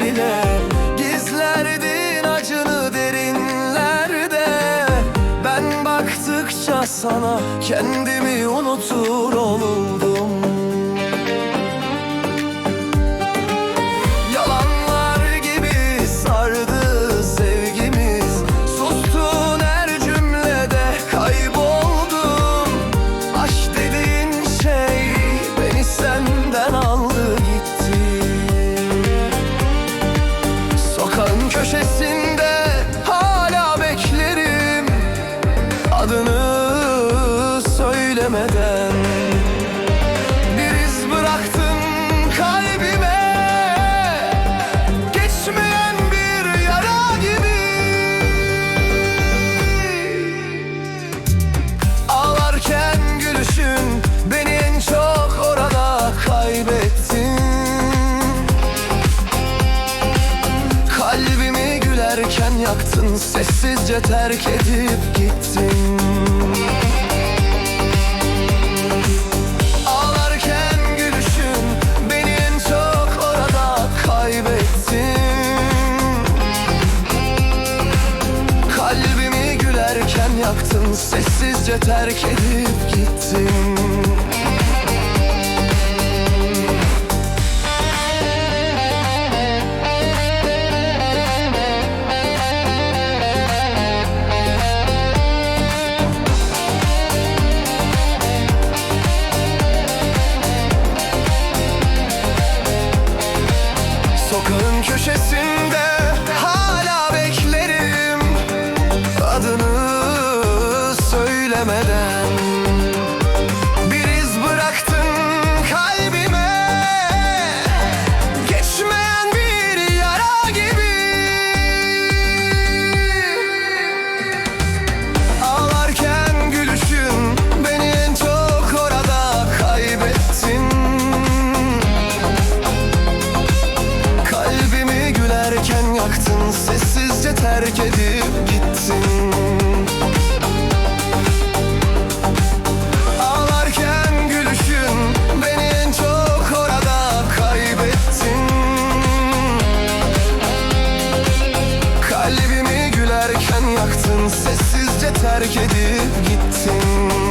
bile Gizlerdin acını derinlerde Ben baktıkça sana kendimi unutur oldum Sokağın köşesinde hala beklerim. Adını söylemeden yaktın Sessizce terk edip gittin. Ağlarken gülüşün Beni en çok orada kaybettin. Kalbimi gülerken yaktın Sessizce terk edip gittin söylemeden Bir iz bıraktın kalbime. Geçmeyen bir yara gibi. Ağlarken gülüşün Beni en çok orada kaybettin. Kalbimi gülerken yaktın Sessizce terk edip gittin Sessizce terk edip gittin